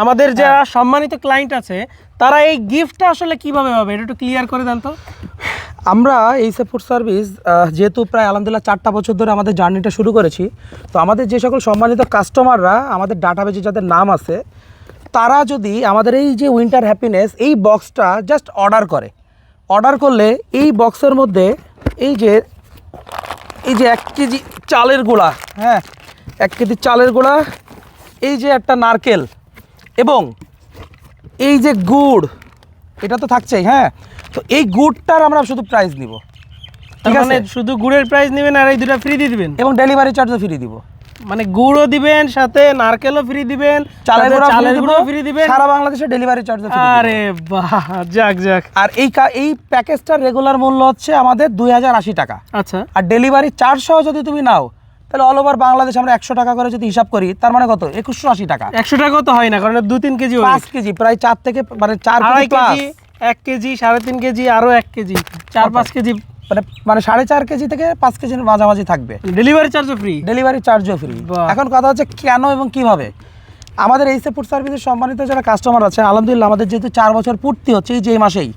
আমাদের যারা সম্মানিত ক্লায়েন্ট আছে তারা এই গিফটটা আসলে কীভাবে পাবে? এটা একটু ক্লিয়ার করে দেন তো। আমরা এই সাপোর্ট সার্ভিস যেহেতু প্রায় আলহামদুলিল্লাহ চারটা বছর ধরে আমাদের জার্নিটা শুরু করেছি তো আমাদের যে সকল সম্মানিত কাস্টমাররা আমাদের ডাটাবেজে যাদের নাম আছে তারা যদি আমাদের এই যে উইন্টার হ্যাপিনেস এই বক্সটা জাস্ট অর্ডার করে। অর্ডার করলে এই বক্সের মধ্যে এই যে এই যে এক কেজি চালের গুঁড়া হ্যাঁ এক কেজি চালের গুঁড়া এই যে একটা নারকেল এবং এই যে গুড় এটা তো থাকছেই হ্যাঁ? তো এই গুড়টার আমরা শুধু প্রাইস নিব। ঠিক মানে আছে? শুধু গুড়ের প্রাইস নেবেন আর এই দুটো ফ্রি দিয়ে দিবেন? এবং ডেলিভারি চার্জও ফ্রি দিব। মানে গুড়ও দিবেন সাথে নারকেলও ফ্রি দিবেন চালের গুঁড়া চালের ফ্রি গুঁড়ো ফ্রি দিবেন। সারা বাংলাদেশে ডেলিভারি চার্জও ফ্রি আরে বাহ যাক যাক। আর এই এই প্যাকেজটার রেগুলার মূল্য হচ্ছে আমাদের দুই হাজার আশি টাকা। আচ্ছা। আর ডেলিভারি চার্জ সহ যদি তুমি নাও তাহলে অল ওভার বাংলাদেশ আমরা একশো টাকা করে যদি হিসাব করি তার মানে কত? একুশশো আশি টাকা। একশো টাকা তো হয় না কারণ দু তিন কেজি পাঁচ কেজি প্রায় চার থেকে মানে চার কেজি এক কেজি সাড়ে তিন কেজি আরও এক কেজি চার পাঁচ কেজি। মানে মানে সাড়ে চার কেজি থেকে পাঁচ কেজির মাঝামাঝি থাকবে। ডেলিভারি চার্জও ফ্রি ডেলিভারি চার্জও ফ্রি এখন কথা হচ্ছে কেন এবং কীভাবে? আমাদের এই ফুড সার্ভিসের সম্মানিত যারা কাস্টমার আছে আলহামদুলিল্লাহ আমাদের যেহেতু চার বছর পূর্তি হচ্ছে এই যে মাসেই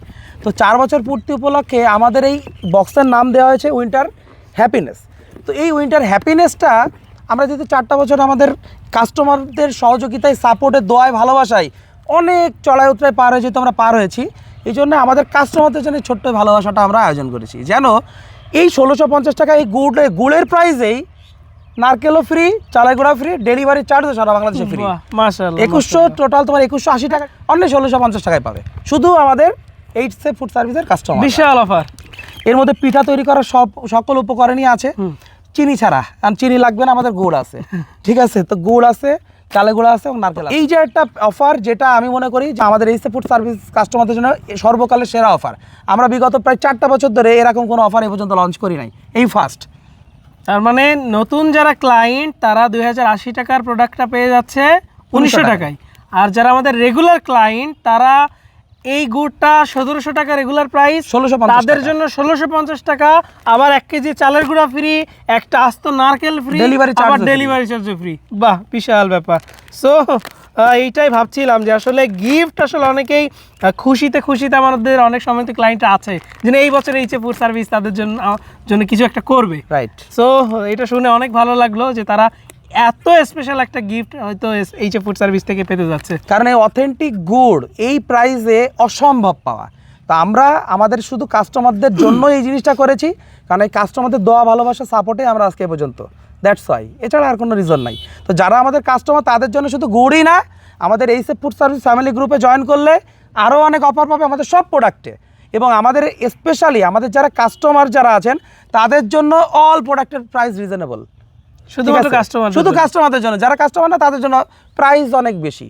তো চার বছর পূর্তি উপলক্ষে আমাদের এই বক্সের নাম দেওয়া হয়েছে উইন্টার হ্যাপিনেস তো এই উইন্টার হ্যাপিনেসটা আমরা যেহেতু চারটা বছর আমাদের কাস্টমারদের সহযোগিতায় সাপোর্টে দোয়ায় ভালোবাসায় অনেক চড়াই উতরায় পার হয়ে যেহেতু আমরা পার হয়েছি এই জন্য আমাদের কাস্টমারদের জন্য ছোট্ট ভালোবাসাটা আমরা আয়োজন করেছি। যেন এই ষোলোশো পঞ্চাশ টাকা এই গুড় গুড়ের প্রাইসেই নারকেলও ফ্রি চালাই গুঁড়া ফ্রি ডেলিভারি চার্জও সারা বাংলাদেশে ফ্রি একুশশো টোটাল তোমার একুশশো আশি টাকা অন্য ষোলোশো পঞ্চাশ টাকায় পাবে। শুধু আমাদের এইট সে ফুড সার্ভিসের কাস্টমার বিশাল অফার এর মধ্যে পিঠা তৈরি করার সব সকল উপকরণই আছে। চিনি ছাড়া কারণ চিনি লাগবে না আমাদের গুড় আছে। ঠিক আছে? তো গুড় আছে চালে গুঁড়া আছে এবং নারকেল এই যে একটা অফার যেটা আমি মনে করি যে আমাদের এই ফুড সার্ভিস কাস্টমারদের জন্য সর্বকালের সেরা অফার আমরা বিগত প্রায় চারটা বছর ধরে এরকম কোনো অফার এ পর্যন্ত লঞ্চ করি নাই। এই ফার্স্ট তার মানে নতুন যারা ক্লায়েন্ট তারা দুই হাজার আশি টাকার প্রোডাক্টটা পেয়ে যাচ্ছে উনিশশো। টাকায়। আর যারা আমাদের রেগুলার ক্লায়েন্ট তারা এই গুড়টা সতেরোশো টাকা রেগুলার প্রাইস 1650 তাদের জন্য ষোলোশো পঞ্চাশ টাকা। আবার এক কেজি চালের গুঁড়া ফ্রি একটা আস্ত নারকেল ফ্রি charge আবার ডেলিভারি চার্জও ফ্রি বাহ বিশাল ব্যাপার। সো এইটাই ভাবছিলাম যে আসলে গিফট আসলে অনেকেই খুশিতে খুশিতে আমাদের অনেক সময় তো ক্লায়েন্ট আছে যে এই বছর এই যে ফুড সার্ভিস তাদের জন্য জন্য কিছু একটা করবে। রাইট সো এটা শুনে অনেক ভালো লাগল যে তারা এত স্পেশাল একটা গিফট হয়তো এইচ ফুড সার্ভিস থেকে পেতে যাচ্ছে। কারণ এই অথেন্টিক গুড় এই প্রাইসে অসম্ভব পাওয়া। তো আমরা আমাদের শুধু কাস্টমারদের জন্য এই জিনিসটা করেছি, কারণ এই কাস্টমারদের দোয়া ভালোবাসা সাপোর্টে আমরা আজকে পর্যন্ত। দ্যাটস ওয়াই এছাড়া আর কোনো রিজন নাই। তো যারা আমাদের কাস্টমার তাদের জন্য শুধু গুড়ই না, আমাদের এই ফুড সার্ভিস ফ্যামিলি গ্রুপে জয়েন করলে আরও অনেক অফার পাবে আমাদের সব প্রোডাক্টে এবং আমাদের স্পেশালি আমাদের যারা কাস্টমার যারা আছেন, তাদের জন্য অল প্রোডাক্টের প্রাইস রিজনেবল শুধুমাত্র কাস্টমার শুধু কাস্টমারদের জন্য। যারা কাস্টমার না তাদের জন্য প্রাইস অনেক বেশি।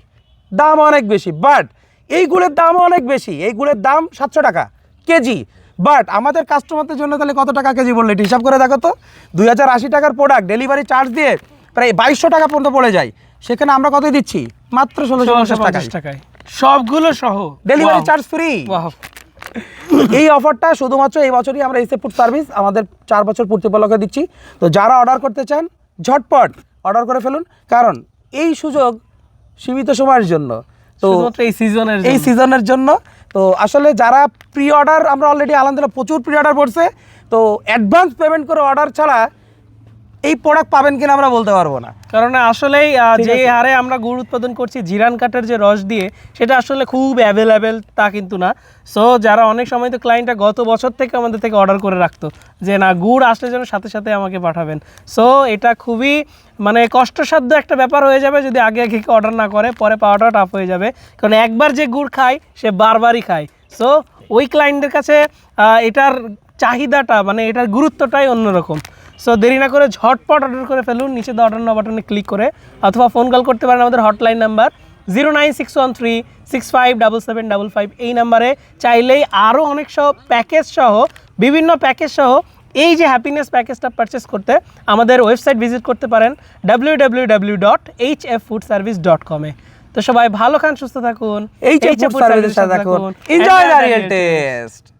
দাম অনেক বেশি। বাট এই গুড়ের দাম অনেক বেশি। এই গুড়ের দাম সাতশো টাকা কেজি। বাট আমাদের কাস্টমারদের জন্য তাহলে কত টাকা কেজি বললে? হিসাব করে দেখো তো। দুই হাজার আশি টাকার প্রোডাক্ট ডেলিভারি চার্জ দিয়ে প্রায় বাইশশো টাকা পর্যন্ত পড়ে যায়। সেখানে আমরা কতই দিচ্ছি? মাত্র ষোলোশো পঞ্চাশ টাকায়। সবগুলো সহ। ডেলিভারি চার্জ ফ্রি বাহ এই অফারটা শুধুমাত্র এই বছরই আমরা এসে ফুড সার্ভিস আমাদের চার বছর পূর্তি উপলক্ষে দিচ্ছি। তো যারা অর্ডার করতে চান ঝটপট অর্ডার করে ফেলুন। কারণ এই সুযোগ সীমিত সময়ের জন্য। তো এই সিজনের এই সিজনের জন্য। তো আসলে যারা প্রি অর্ডার আমরা অলরেডি আলহামদুলিল্লাহ প্রচুর প্রি অর্ডার পড়ছে। তো অ্যাডভান্স পেমেন্ট করে অর্ডার ছাড়া এই প্রোডাক্ট পাবেন কিনা আমরা বলতে পারব না। কারণ আসলেই যে হারে আমরা গুড় উৎপাদন করছি জিরান কাঠের যে রস দিয়ে সেটা আসলে খুব অ্যাভেলেবেল তা কিন্তু না। সো যারা অনেক সময় তো ক্লায়েন্টটা গত বছর থেকে আমাদের থেকে অর্ডার করে রাখতো যে না গুড় আসলে যেন সাথে সাথে আমাকে পাঠাবেন। সো এটা খুবই মানে কষ্টসাধ্য একটা ব্যাপার হয়ে যাবে যদি আগে আগে অর্ডার না করে পরে পাওয়াটা টাফ হয়ে যাবে। কারণ একবার যে গুড় খায় সে বারবারই খায়। সো ওই ক্লায়েন্টদের কাছে এটার চাহিদাটা মানে এটার গুরুত্বটাই অন্যরকম। সো দেরি না করে ঝটপট অর্ডার করে ফেলুন নিচে দেওয়া অর্ডার নাও বাটনে ক্লিক করে অথবা ফোন কল করতে পারেন আমাদের hotline number zero nine six one three six five double seven double five এই নাম্বারে চাইলেই আরও অনেক সহ প্যাকেজ সহ বিভিন্ন প্যাকেজ সহ এই যে হ্যাপিনেস প্যাকেজটা পারচেস করতে আমাদের ওয়েবসাইট ভিজিট করতে পারেন W W W dot H F food service dot কমে তো সবাই ভালো খান সুস্থ থাকুন এই যে HF ফুড সার্ভিসের সাথে থাকুন এনজয় দ্য রিয়েল টেস্ট